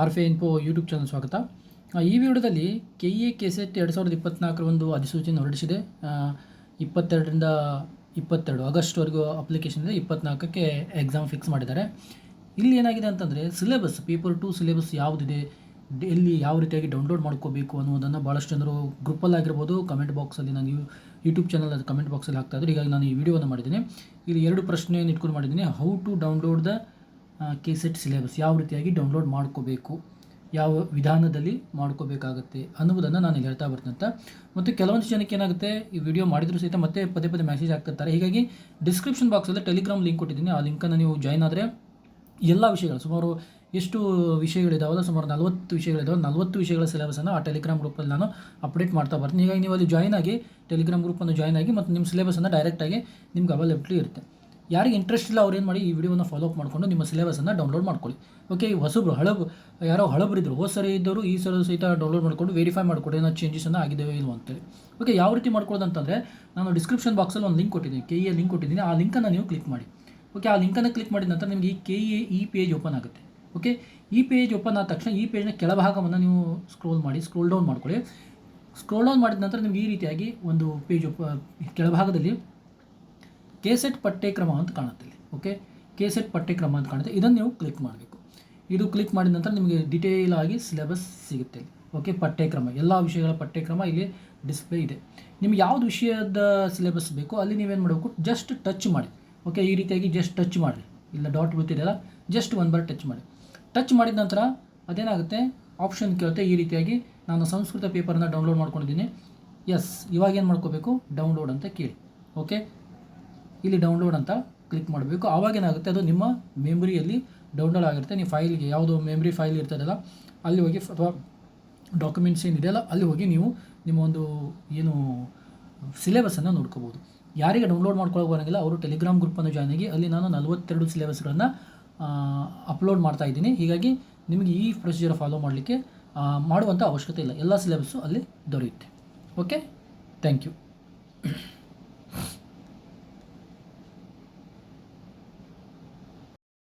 R ಫೆ info YouTube channel ಸ್ವಾಗತ. ಈ ವಿಡಿಯೋದಲ್ಲಿ ಕೆ ಎ ಕೆ ಸೆಟ್ ಎರಡು ಸಾವಿರದ ಇಪ್ಪತ್ನಾಲ್ಕರ ಒಂದು ಅಧಿಸೂಚನೆ ಹೊರಡಿಸಿದೆ. ಇಪ್ಪತ್ತೆರಡರಿಂದ ಇಪ್ಪತ್ತೆರಡು ಆಗಸ್ಟ್ವರೆಗೂ ಅಪ್ಲಿಕೇಶನ್ ಇದೆ. ಇಪ್ಪತ್ನಾಲ್ಕಕ್ಕೆ ಎಕ್ಸಾಮ್ ಫಿಕ್ಸ್ ಮಾಡಿದ್ದಾರೆ. ಇಲ್ಲಿ ಏನಾಗಿದೆ ಅಂತಂದರೆ, ಸಿಲೆಬಸ್, ಪೇಪರ್ ಟು ಸಿಲೆಬಸ್ ಯಾವುದಿದೆ ಎಲ್ಲಿ ಯಾವ ರೀತಿಯಾಗಿ ಡೌನ್ಲೋಡ್ ಮಾಡ್ಕೋಬೇಕು ಅನ್ನೋದನ್ನು ಭಾಳಷ್ಟು ಜನರು ಗ್ರೂಪಲ್ಲಾಗಿರ್ಬೋದು ಕಮೆಂಟ್ ಬಾಕ್ಸಲ್ಲಿ ನಾನು ಯೂ, ಯೂಟ್ಯೂಬ್ ಚಾನಲ್ ಅದು ಕಮೆಂಟ್ ಬಾಕ್ಸಲ್ಲಿ ಹಾಕ್ತಾ ಇದ್ರು. ಹೀಗಾಗಿ ನಾನು ಈ ವಿಡಿಯೋವನ್ನು ಮಾಡಿದ್ದೀನಿ. ಇಲ್ಲಿ ಎರಡು ಪ್ರಶ್ನೆಯನ್ನು ಇಟ್ಕೊಂಡು ಮಾಡಿದ್ದೀನಿ. How to download the K SET syllabus ಯಾವ ರೀತಿಯಾಗಿ ಡೌನ್ಲೋಡ್ ಮಾಡ್ಕೋಬೇಕು, ಯಾವ ವಿಧಾನದಲ್ಲಿ ಮಾಡ್ಕೋಬೇಕಾಗತ್ತೆ ಅನ್ನುವುದನ್ನು ನಾನು ಇಲ್ಲಿ ಹೇಳ್ತಾ ಬರ್ತೀನಿ ಅಂತ. ಮತ್ತು ಕೆಲವೊಂದು ಜನಕ್ಕೆ ಏನಾಗುತ್ತೆ, ಈ ವಿಡಿಯೋ ಮಾಡಿದರೂ ಸಹಿತ ಮತ್ತೆ ಪದೇ ಪದೇ ಮೆಸೇಜ್ ಆಗ್ತಿರ್ತಾರೆ ಹೀಗಾಗಿ ಡಿಸ್ಕ್ರಿಪ್ಷನ್ ಬಾಕ್ಸಲ್ಲಿ ಟೆಲಿಗ್ರಾಮ್ ಲಿಂಕ್ ಕೊಟ್ಟಿದ್ದೀನಿ. ಆ ಲಿಂಕನ್ನು ನೀವು ಜಾಯ್ನ್ ಆದರೆ ಎಲ್ಲ ವಿಷಯಗಳು, ಸುಮಾರು ಎಷ್ಟು ವಿಷಯಗಳಿದಾವಲ್ಲ, ಸುಮಾರು ನಲ್ವತ್ತು ವಿಷಯಗಳಿದಾವೆ ನಲ್ವತ್ತು ವಿಷಯಗಳ ಸಿಲೆಬಸನ್ನು ಆ ಟೆಲಿಗ್ರಾಮ್ ಗ್ರೂಪಲ್ಲಿ ನಾನು ಅಪ್ಡೇಟ್ ಮಾಡ್ತಾ ಬರ್ತೀನಿ. ಹೀಗಾಗಿ ನೀವು ಅಲ್ಲಿ ಜಾಯ್ನ್ ಆಗಿ ಟೆಲಿಗ್ರಾಮ್ ಗ್ರೂಪನ್ನು ಜಾಯ್ನ್ ಆಗಿ ಮತ್ತು ನಿಮ್ಮ ಸಿಲೆಬಸನ್ನು ಡೈರೆಕ್ಟಾಗಿ ನಿಮ್ಗೆ ಅವೈಲೇಬಿಲಿಟಿ ಇರುತ್ತೆ. ಯಾರಿಗೆ ಇಂಟ್ರೆಸ್ಟ್ ಇಲ್ಲ, ಅವ್ರು ಏನು ಮಾಡಿ ಈ ವಿಡಿಯೋನ ಫಾಲೋ ಅಪ್ ಮಾಡಿಕೊಂಡು ನಿಮ್ಮ ಸಿಲೆಬಸನ್ನು ಡೌನ್ಲೋಡ್ ಮಾಡ್ಕೊಳ್ಳಿ. ಓಕೆ ಈ ಹೊಸಬ್ರು, ಹಳಬು, ಯಾರೋ ಹಳಬರಿದ್ರು, ಹೋದ ಸರಿ ಇದ್ದವರು, ಈ ಸಲ ಸಹಿತ ಡೌನ್ಲೋಡ್ ಮಾಡಿಕೊಂಡು ವೆರಿಫೈ ಮಾಡಿಕೊಡಿ ಏನೋ ಚೇಂಜಸನ್ನು ಆಗಿದೆ ಇಲ್ವೋ ಅಂತೇಳಿ. ಓಕೆ ಯಾವ ರೀತಿ ಮಾಡ್ಕೊಳ್ಳೋದು ಅಂತಂದರೆ ನಾನು ಡಿಸ್ಕ್ರಿಪ್ಷನ್ ಬಾಕ್ಸಲ್ಲಿ ಒಂದು ಲಿಂಕ್ ಕೊಟ್ಟಿದ್ದೀನಿ ಕೆ ಎ ಲಿಂಕ್ ಕೊಟ್ಟಿದ್ದೀನಿ, ಆ ಲಿಂಕನ್ನು ನೀವು ಕ್ಲಿಕ್ ಮಾಡಿ. ಓಕೆ ಆ ಲಿಂಕನ್ನು ಕ್ಲಿಕ್ ಮಾಡಿದ ನಂತರ ನಿಮಗೆ ಈ K A E page open ಆಗುತ್ತೆ. ಓಕೆ ಈ ಪೇಜ್ ಓಪನ್ ಆದ ತಕ್ಷಣ ಈ ಪೇಜ್ನ ಕೆಳಭಾಗವನ್ನು ನೀವು ಸ್ಕ್ರೋಲ್ ಮಾಡಿ ಸ್ಕ್ರೋಲ್ ಡೌನ್ ಮಾಡ್ಕೊಳ್ಳಿ. ಸ್ಕ್ರೋಲ್ ಡೌನ್ ಮಾಡಿದ ನಂತರ ನಿಮಗೆ ಈ ರೀತಿಯಾಗಿ ಒಂದು ಪೇಜ್ ಕೆಳಭಾಗದಲ್ಲಿ ಕೆಸೆಟ್ ಪಠ್ಯಕ್ರಮ ಅಂತ ಕಾಣುತ್ತೆ ಇಲ್ಲಿ ಓಕೆ ಕೆಸೆಟ್ ಪಠ್ಯಕ್ರಮ ಅಂತ ಕಾಣುತ್ತೆ. ಇದನ್ನು ನೀವು ಕ್ಲಿಕ್ ಮಾಡಬೇಕು. ಇದು ಕ್ಲಿಕ್ ಮಾಡಿದ ನಂತರ ನಿಮಗೆ ಡಿಟೇಲ್ ಆಗಿ ಸಿಲೆಬಸ್ ಸಿಗುತ್ತೆ ಓಕೆ ಪಠ್ಯಕ್ರಮ ಎಲ್ಲ ವಿಷಯಗಳ ಪಠ್ಯಕ್ರಮ ಇಲ್ಲಿ ಡಿಸ್ಪ್ಲೇ ಇದೆ. ನಿಮ್ಗೆ ಯಾವ್ದು ವಿಷಯದ ಸಿಲೆಬಸ್ ಬೇಕೋ ಅಲ್ಲಿ ನೀವೇನು ಮಾಡಬೇಕು? ಜಸ್ಟ್ ಟಚ್ ಮಾಡಿ ಓಕೆ ಈ ರೀತಿಯಾಗಿ ಜಸ್ಟ್ ಟಚ್ ಮಾಡಿ. ಇಲ್ಲ ಡಾಟ್ ಬೀಳ್ತಿದೆಯಲ್ಲ ಜಸ್ಟ್ ಒನ್ ಬಾರ್ ಟಚ್ ಮಾಡಿ. ಟಚ್ ಮಾಡಿದ ನಂತರ ಅದೇನಾಗುತ್ತೆ? ಆಪ್ಷನ್ ಕೇಳುತ್ತೆ. ಈ ರೀತಿಯಾಗಿ ನಾನು ಸಂಸ್ಕೃತ ಪೇಪರನ್ನು ಡೌನ್ಲೋಡ್ ಮಾಡ್ಕೊಂಡಿದ್ದೀನಿ. ಎಸ್ ಇವಾಗ ಏನು ಮಾಡ್ಕೋಬೇಕು? ಡೌನ್ಲೋಡ್ ಅಂತ ಕೇಳಿ ಓಕೆ ಇಲ್ಲಿ ಡೌನ್ಲೋಡ್ ಅಂತ ಕ್ಲಿಕ್ ಮಾಡಬೇಕು. ಆವಾಗೇನಾಗುತ್ತೆ ಅದು ನಿಮ್ಮ ಮೆಮ್ರಿಯಲ್ಲಿ ಡೌನ್ಲೋಡ್ ಆಗಿರುತ್ತೆ. ನೀವು ಫೈಲ್ಗೆ ಯಾವುದೋ ಮೆಮ್ರಿ ಫೈಲ್ ಇರ್ತದಲ್ಲ, ಅಲ್ಲಿ ಹೋಗಿ ಅಥವಾ ಡಾಕ್ಯುಮೆಂಟ್ಸ್ ಏನಿದೆಯಲ್ಲ ಅಲ್ಲಿ ಹೋಗಿ ನೀವು ನಿಮ್ಮ ಒಂದು ಏನು ಸಿಲೆಬಸನ್ನು ನೋಡ್ಕೋಬೋದು. ಯಾರಿಗೆ ಡೌನ್ಲೋಡ್ ಮಾಡ್ಕೊಳ್ಳೋಕೆ ಬರೋಂಗಿಲ್ಲ, ಅವರು ಟೆಲಿಗ್ರಾಮ್ ಗ್ರೂಪನ್ನು ಜಾಯ್ನ್ ಆಗಿ ಅಲ್ಲಿ ನಾನು ನಲವತ್ತೆರಡು ಸಿಲೆಬಸ್ಗಳನ್ನು ಅಪ್ಲೋಡ್ ಮಾಡ್ತಾ ಇದ್ದೀನಿ. ಹೀಗಾಗಿ ನಿಮಗೆ ಈ ಪ್ರೊಸೀಜರ್ ಫಾಲೋ ಮಾಡಲಿಕ್ಕೆ ಮಾಡುವಂಥ ಅವಶ್ಯಕತೆ ಇಲ್ಲ. ಎಲ್ಲ ಸಿಲೆಬಸ್ಸು ಅಲ್ಲಿ ದೊರೆಯುತ್ತೆ. Okay thank you